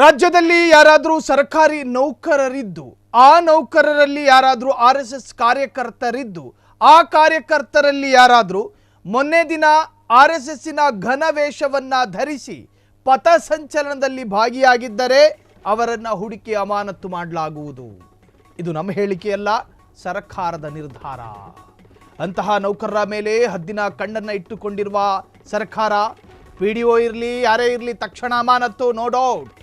ರಾಜ್ಯದಲ್ಲಿ ಯಾರಾದರೂ ಸರ್ಕಾರಿ ನೌಕರರಿದ್ದು, ಆ ನೌಕರರಲ್ಲಿ ಯಾರಾದರೂ ಆರ್ ಎಸ್ ಎಸ್ ಕಾರ್ಯಕರ್ತರಿದ್ದು, ಆ ಕಾರ್ಯಕರ್ತರಲ್ಲಿ ಯಾರಾದರೂ ಮೊನ್ನೆ ದಿನ ಆರ್ ಎಸ್ ಎಸ್ಸಿನ ಘನವೇಷವನ್ನು ಧರಿಸಿ ಪಥಸಂಚಲನದಲ್ಲಿ ಭಾಗಿಯಾಗಿದ್ದರೆ ಅವರನ್ನು ಹುಡುಕಿ ಅಮಾನತ್ತು ಮಾಡಲಾಗುವುದು. ಇದು ನಮ್ಮ ಹೇಳಿಕೆಯಲ್ಲ, ಸರ್ಕಾರದ ನಿರ್ಧಾರ. ಅಂತಹ ನೌಕರರ ಮೇಲೆ ಹದ್ದಿನ ಕಣ್ಣನ್ನು ಇಟ್ಟುಕೊಂಡಿರುವ ಸರ್ಕಾರ ಪಿ ಡಿ ಒ ಇರಲಿ, ಯಾರೇ ಇರಲಿ, ತಕ್ಷಣ ಅಮಾನತ್ತು, ನೋ ಡೌಟ್.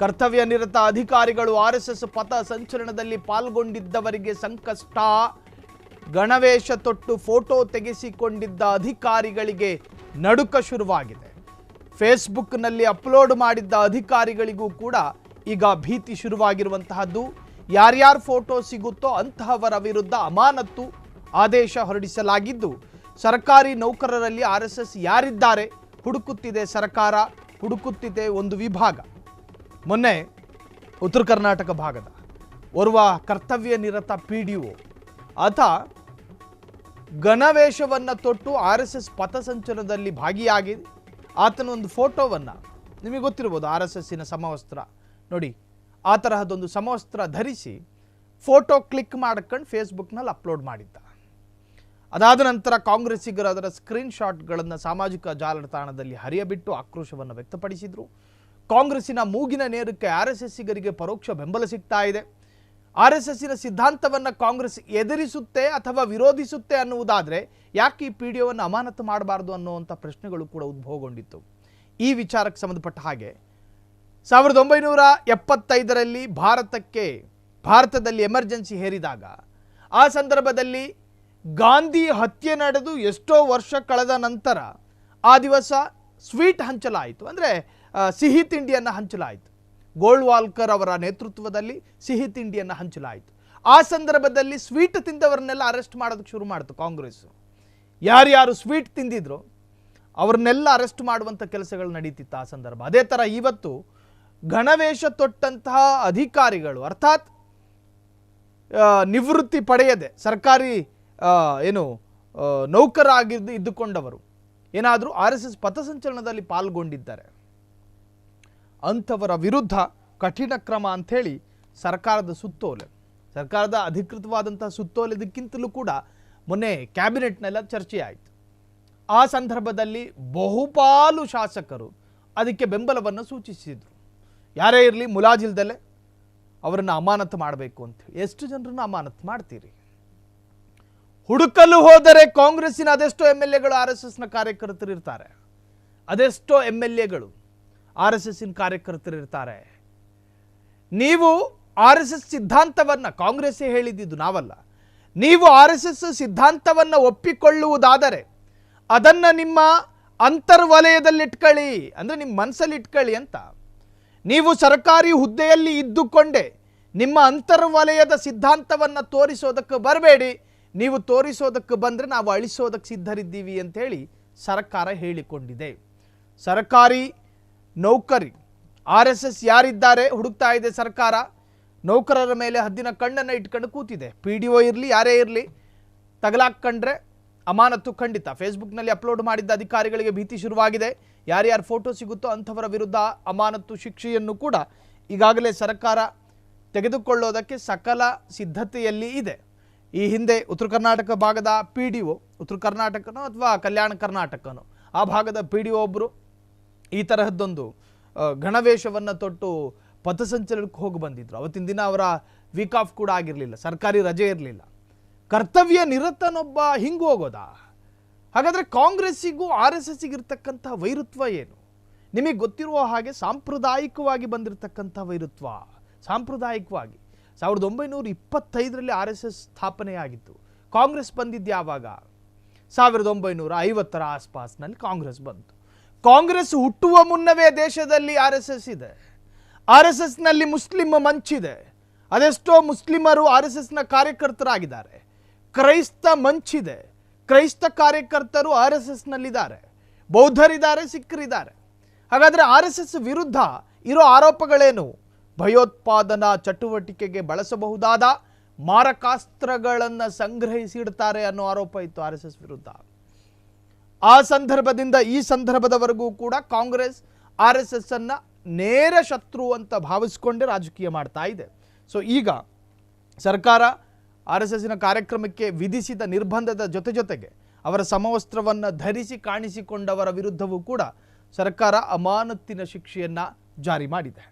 ಕರ್ತವ್ಯ ನಿರತ ಅಧಿಕಾರಿಗಳು ಆರ್ ಎಸ್ ಎಸ್ ಪಥ ಸಂಚಲನದಲ್ಲಿ ಪಾಲ್ಗೊಂಡಿದ್ದವರಿಗೆ ಸಂಕಷ್ಟ. ಗಣವೇಶ ತೊಟ್ಟು ಫೋಟೋ ತೆಗೆಸಿಕೊಂಡಿದ್ದ ಅಧಿಕಾರಿಗಳಿಗೆ ನಡುಕ ಶುರುವಾಗಿದೆ. ಫೇಸ್ಬುಕ್ನಲ್ಲಿ ಅಪ್ಲೋಡ್ ಮಾಡಿದ್ದ ಅಧಿಕಾರಿಗಳಿಗೂ ಕೂಡ ಈಗ ಭೀತಿ ಶುರುವಾಗಿರುವಂತಹದ್ದು. ಯಾರ್ಯಾರು ಫೋಟೋ ಸಿಗುತ್ತೋ ಅಂತಹವರ ವಿರುದ್ಧ ಅಮಾನತ್ತು ಆದೇಶ ಹೊರಡಿಸಲಾಗಿದ್ದು, ಸರ್ಕಾರಿ ನೌಕರರಲ್ಲಿ ಆರ್ ಯಾರಿದ್ದಾರೆ? ಹುಡುಕುತ್ತಿದೆ ಸರ್ಕಾರ, ಹುಡುಕುತ್ತಿದೆ ಒಂದು ವಿಭಾಗ. ಮೊನ್ನೆ ಉತ್ತರ ಕರ್ನಾಟಕ ಭಾಗದ ಓರ್ವ ಕರ್ತವ್ಯ ನಿರತ ಪಿ ಡಿ ಒ ಆತ ಘನವೇಷವನ್ನು ತೊಟ್ಟು ಆರ್ ಎಸ್ ಎಸ್ ಪಥಸಂಚಲನದಲ್ಲಿ ಭಾಗಿಯಾಗಿ ಆತನ ಒಂದು ಫೋಟೋವನ್ನು, ನಿಮಗೆ ಗೊತ್ತಿರ್ಬೋದು ಆರ್ ಎಸ್ ಎಸ್ಸಿನ ಸಮವಸ್ತ್ರ, ನೋಡಿ, ಆ ತರಹದೊಂದು ಸಮವಸ್ತ್ರ ಧರಿಸಿ ಫೋಟೋ ಕ್ಲಿಕ್ ಮಾಡ್ಕೊಂಡು ಫೇಸ್ಬುಕ್ನಲ್ಲಿ ಅಪ್ಲೋಡ್ ಮಾಡಿದ್ದ. ಅದಾದ ನಂತರ ಕಾಂಗ್ರೆಸ್ಸಿಗರು ಅದರ ಸ್ಕ್ರೀನ್ ಶಾಟ್ಗಳನ್ನು ಸಾಮಾಜಿಕ ಜಾಲತಾಣದಲ್ಲಿ ಹರಿಯಬಿಟ್ಟು ಆಕ್ರೋಶವನ್ನು ವ್ಯಕ್ತಪಡಿಸಿದರು. ಕಾಂಗ್ರೆಸ್ಸಿನ ಮೂಗಿನ ನೇರಕ್ಕೆ ಆರ್ ಎಸ್ ಎಸ್ಸಿಗರಿಗೆ ಪರೋಕ್ಷ ಬೆಂಬಲ ಸಿಗ್ತಾ ಇದೆ. ಆರ್ ಎಸ್ ಎಸ್ಸಿನ ಸಿದ್ಧಾಂತವನ್ನು ಕಾಂಗ್ರೆಸ್ ಎದುರಿಸುತ್ತೆ ಅಥವಾ ವಿರೋಧಿಸುತ್ತೆ ಅನ್ನುವುದಾದರೆ ಯಾಕೆ ಈ ಪಿ ಡಿ ಒವನ್ನು ಅಮಾನತು ಮಾಡಬಾರ್ದು ಅನ್ನುವಂಥ ಪ್ರಶ್ನೆಗಳು ಕೂಡ ಉದ್ಭವಗೊಂಡಿತ್ತು. ಈ ವಿಚಾರಕ್ಕೆ ಸಂಬಂಧಪಟ್ಟ ಹಾಗೆ ಸಾವಿರದ ಒಂಬೈನೂರ ಎಪ್ಪತ್ತೈದರಲ್ಲಿ ಭಾರತಕ್ಕೆ, ಭಾರತದಲ್ಲಿ ಎಮರ್ಜೆನ್ಸಿ ಹೇರಿದಾಗ ಆ ಸಂದರ್ಭದಲ್ಲಿ ಗಾಂಧಿ ಹತ್ಯೆ ನಡೆದು ಎಷ್ಟೋ ವರ್ಷ ಕಳೆದ ನಂತರ ಆ ದಿವಸ ಸ್ವೀಟ್ ಹಂಚಲಾಯಿತು. ಅಂದರೆ ಸಿಹಿ ತಿಂಡಿಯನ್ನು ಹಂಚಲಾಯಿತು. ಗೋಳ್ವಾಲ್ಕರ್ ಅವರ ನೇತೃತ್ವದಲ್ಲಿ ಸಿಹಿ ತಿಂಡಿಯನ್ನು ಹಂಚಲಾಯಿತು. ಆ ಸಂದರ್ಭದಲ್ಲಿ ಸ್ವೀಟ್ ತಿಂದವರನ್ನೆಲ್ಲ ಅರೆಸ್ಟ್ ಮಾಡೋದಕ್ಕೆ ಶುರು ಮಾಡಿತು ಕಾಂಗ್ರೆಸ್. ಯಾರ್ಯಾರು ಸ್ವೀಟ್ ತಿಂದಿದ್ರು ಅವ್ರನ್ನೆಲ್ಲ ಅರೆಸ್ಟ್ ಮಾಡುವಂಥ ಕೆಲಸಗಳು ನಡೀತಿತ್ತು ಆ ಸಂದರ್ಭ. ಅದೇ ಥರ ಇವತ್ತು ಗಣವೇಶ ತೊಟ್ಟಂತಹ ಅಧಿಕಾರಿಗಳು, ಅರ್ಥಾತ್ ನಿವೃತ್ತಿ ಪಡೆಯದೆ ಸರ್ಕಾರಿ ಏನು ನೌಕರಾಗಿದ್ದು ಇದ್ದುಕೊಂಡವರು ಏನಾದರೂ ಆರ್ ಎಸ್ ಎಸ್ ಪಥಸಂಚಲನದಲ್ಲಿ ಪಾಲ್ಗೊಂಡಿದ್ದಾರೆ. ಅಂಥವರ ವಿರುದ್ಧ ಕಠಿಣ ಕ್ರಮ ಅಂಥೇಳಿ ಸರ್ಕಾರದ ಸುತ್ತೋಲೆ. ಸರ್ಕಾರದ ಅಧಿಕೃತವಾದಂಥ ಸುತ್ತೋಲೆದಕ್ಕಿಂತಲೂ ಕೂಡ ಮೊನ್ನೆ ಕ್ಯಾಬಿನೆಟ್ನೆಲ್ಲ ಚರ್ಚೆ ಆಯಿತು ಆ ಸಂದರ್ಭದಲ್ಲಿ ಬಹುಪಾಲು ಶಾಸಕರು ಅದಕ್ಕೆ ಬೆಂಬಲವನ್ನು ಸೂಚಿಸಿದರು. ಯಾರೇ ಇರಲಿ ಮುಲಾಜಿಲ್ದಲ್ಲೇ ಅವರನ್ನು ಅಮಾನತು ಮಾಡಬೇಕು ಅಂತೇಳಿ ಎಷ್ಟು ಜನರನ್ನು ಅಮಾನತು ಮಾಡ್ತೀರಿ? ಹುಡುಕಲು ಹೋದರೆ ಕಾಂಗ್ರೆಸ್ಸಿನ ಅದೆಷ್ಟೋ ಎಂ ಎಲ್ ಎಗಳು ಆರ್ ಎಸ್ ಎಸ್ನ ಕಾರ್ಯಕರ್ತರು ಇರ್ತಾರೆ ಅದೆಷ್ಟೋ ಎಂ ಎಲ್ ಎಗಳು ಆರ್ ಎಸ್ ಎಸ್ಸಿನ ಕಾರ್ಯಕರ್ತರು ಇರ್ತಾರೆ. ನೀವು ಆರ್ ಎಸ್ ಎಸ್ ಸಿದ್ಧಾಂತವನ್ನು, ಕಾಂಗ್ರೆಸ್ಸೇ ಹೇಳಿದ್ದು ನಾವಲ್ಲ. ನೀವು ಆರ್ ಎಸ್ ಎಸ್ ಸಿದ್ಧಾಂತವನ್ನು ಒಪ್ಪಿಕೊಳ್ಳುವುದಾದರೆ, ಅದನ್ನು ನಿಮ್ಮ ಅಂತರ್ವಲಯದಲ್ಲಿ ಇಟ್ಕೊಳ್ಳಿ ಅಂದರೆ ನಿಮ್ಮ ಮನಸ್ಸಲ್ಲಿ ಇಟ್ಕೊಳ್ಳಿ ಅಂತ. ನೀವು ಸರ್ಕಾರಿ ಹುದ್ದೆಯಲ್ಲಿ ಇದ್ದುಕೊಂಡೇ, ನಿಮ್ಮ ಅಂತರ್ವಲಯದ ಸಿದ್ಧಾಂತವನ್ನು ತೋರಿಸೋದಕ್ಕೆ ಬರಬೇಡಿ. ನೀವು ತೋರಿಸೋದಕ್ಕೆ ಬಂದರೆ ನಾವು ಅಳಿಸೋದಕ್ಕೆ ಸಿದ್ಧರಿದ್ದೀವಿ ಅಂತೇಳಿ ಸರ್ಕಾರ ಹೇಳಿಕೊಂಡಿದೆ. ಸರ್ಕಾರಿ ನೌಕರಿ. ಆರ್ ಎಸ್ ಎಸ್ ಯಾರಿದ್ದಾರೆ? ಹುಡುಕ್ತಾ ಇದೆ ಸರ್ಕಾರ. ನೌಕರರ ಮೇಲೆ ಹದ್ದಿನ ಕಣ್ಣನ್ನು ಇಟ್ಕೊಂಡು ಕೂತಿದೆ. ಪಿ ಡಿ ಒ ಇರಲಿ, ಯಾರೇ ಇರಲಿ ತಗಲಾಕ್ಕಂಡ್ರೆ ಅಮಾನತ್ತು ಖಂಡಿತ. ಫೇಸ್ಬುಕ್ನಲ್ಲಿ ಅಪ್ಲೋಡ್ ಮಾಡಿದ್ದ ಅಧಿಕಾರಿಗಳಿಗೆ ಭೀತಿ ಶುರುವಾಗಿದೆ. ಯಾರ್ಯಾರು ಫೋಟೋ ಸಿಗುತ್ತೋ ಅಂಥವರ ವಿರುದ್ಧ ಅಮಾನತ್ತು ಶಿಕ್ಷೆಯನ್ನು ಕೂಡ ಈಗಾಗಲೇ ಸರ್ಕಾರ ತೆಗೆದುಕೊಳ್ಳೋದಕ್ಕೆ ಸಕಲ ಸಿದ್ಧತೆಯಲ್ಲಿ ಇದೆ. ಈ ಹಿಂದೆ ಉತ್ತರ ಕರ್ನಾಟಕ ಭಾಗದ ಪಿ ಡಿ ಒ, ಉತ್ತರ ಕರ್ನಾಟಕನೋ ಅಥವಾ ಕಲ್ಯಾಣ ಕರ್ನಾಟಕನೋ, ಆ ಭಾಗದ ಪಿ ಡಿ ಒ ಒಬ್ಬರು ಈ ತರಹದ್ದೊಂದು ಗಣವೇಷವನ್ನು ತೊಟ್ಟು ಪಥಸಂಚಲನಕ್ಕೆ ಹೋಗಿ ಬಂದಿದ್ರು. ಅವತ್ತಿನ ದಿನ ಅವರ ವೀಕ್ ಆಫ್ ಕೂಡ ಆಗಿರಲಿಲ್ಲ, ಸರ್ಕಾರಿ ರಜೆ ಇರಲಿಲ್ಲ. ಕರ್ತವ್ಯ ನಿರತನೊಬ್ಬ ಹಿಂಗೆ ಹೋಗೋದಾ? ಹಾಗಾದರೆ ಕಾಂಗ್ರೆಸ್ಸಿಗೂ ಆರ್ ಎಸ್ ಎಸ್ಸಿಗೆ ಇರ್ತಕ್ಕಂಥ ವೈರುತ್ವ ಏನು? ನಿಮಗೆ ಗೊತ್ತಿರುವ ಹಾಗೆ ಸಾಂಪ್ರದಾಯಿಕವಾಗಿ ಬಂದಿರತಕ್ಕಂಥ ವೈರುತ್ವ, ಸಾಂಪ್ರದಾಯಿಕವಾಗಿ. ಸಾವಿರದ ಒಂಬೈನೂರ ಇಪ್ಪತ್ತೈದರಲ್ಲಿ ಆರ್ ಎಸ್ ಎಸ್ ಸ್ಥಾಪನೆಯಾಗಿತ್ತು. ಕಾಂಗ್ರೆಸ್ ಬಂದಿದ್ದು ಯಾವಾಗ? ಸಾವಿರದ ಒಂಬೈನೂರ ಐವತ್ತರ ಆಸ್ಪಾಸ್ನಲ್ಲಿ ಕಾಂಗ್ರೆಸ್ ಬಂತು. ಕಾಂಗ್ರೆಸ್ ಹುಟ್ಟುವ ಮುನ್ನವೇ ದೇಶದಲ್ಲಿ ಆರ್ ಎಸ್ ಎಸ್ ಇದೆ. ಆರ್ ಎಸ್ ಎಸ್ನಲ್ಲಿ ಮುಸ್ಲಿಂ ಮಂಚಿದೆ. ಅದೆಷ್ಟೋ ಮುಸ್ಲಿಮರು ಆರ್ ಎಸ್ ಎಸ್ನ ಕಾರ್ಯಕರ್ತರಾಗಿದ್ದಾರೆ. ಕ್ರೈಸ್ತ ಮಂಚಿದೆ. ಕ್ರೈಸ್ತ ಕಾರ್ಯಕರ್ತರು ಆರ್ ಎಸ್ ಎಸ್ನಲ್ಲಿದ್ದಾರೆ. ಬೌದ್ಧರಿದ್ದಾರೆ, ಸಿಖ್ಖರಿದ್ದಾರೆ. ಹಾಗಾದರೆ ಆರ್ ಎಸ್ ಎಸ್ ವಿರುದ್ಧ ಇರೋ ಆರೋಪಗಳೇನು? ಭಯೋತ್ಪಾದನಾ ಚಟುವಟಿಕೆಗೆ ಬಳಸಬಹುದಾದ ಮಾರಕಾಸ್ತ್ರಗಳನ್ನು ಸಂಗ್ರಹಿಸಿಡ್ತಾರೆ ಅನ್ನೋ ಆರೋಪ ಇತ್ತು ಆರ್ ಎಸ್ ಎಸ್ ವಿರುದ್ಧ. ಆ ಸಂದರ್ಭದಿಂದ ಈ ಸಂದರ್ಭದವರೆಗೂ ಕೂಡ ಕಾಂಗ್ರೆಸ್, ಆರ್ ಎಸ್ ಎಸ್ ಅನ್ನ ನೇರ ಶತ್ರು ಅಂತ ಭಾವಿಸಿಕೊಂಡೇ ರಾಜಕೀಯ ಮಾಡ್ತಾ ಇದೆ. ಸೊ ಈಗ ಸರ್ಕಾರ ಆರ್ ಎಸ್ ಎಸ್ಸಿನ ಕಾರ್ಯಕ್ರಮಕ್ಕೆ ವಿಧಿಸಿದ ನಿರ್ಬಂಧದ ಜೊತೆ ಜೊತೆಗೆ ಅವರ ಸಮವಸ್ತ್ರವನ್ನು ಧರಿಸಿ ಕಾಣಿಸಿಕೊಂಡವರ ವಿರುದ್ಧವೂ ಕೂಡ ಸರ್ಕಾರ ಅಮಾನತ್ತಿನ ಶಿಕ್ಷೆಯನ್ನ ಜಾರಿ ಮಾಡಿದೆ.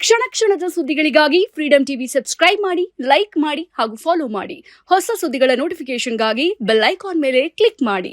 ಕ್ಷಣ ಕ್ಷಣದ ಸುದ್ದಿಗಳಿಗಾಗಿ ಫ್ರೀಡಂ ಟಿವಿ ಸಬ್ಸ್ಕ್ರೈಬ್ ಮಾಡಿ ಲೈಕ್ ಮಾಡಿ ಹಾಗೂ ಫಾಲೋ ಮಾಡಿ. ಹೊಸ ಸುದ್ದಿಗಳ ನೋಟಿಫಿಕೇಶನ್ಗಾಗಿ ಬೆಲ್ ಐಕಾನ್ ಮೇಲೆ ಕ್ಲಿಕ್ ಮಾಡಿ.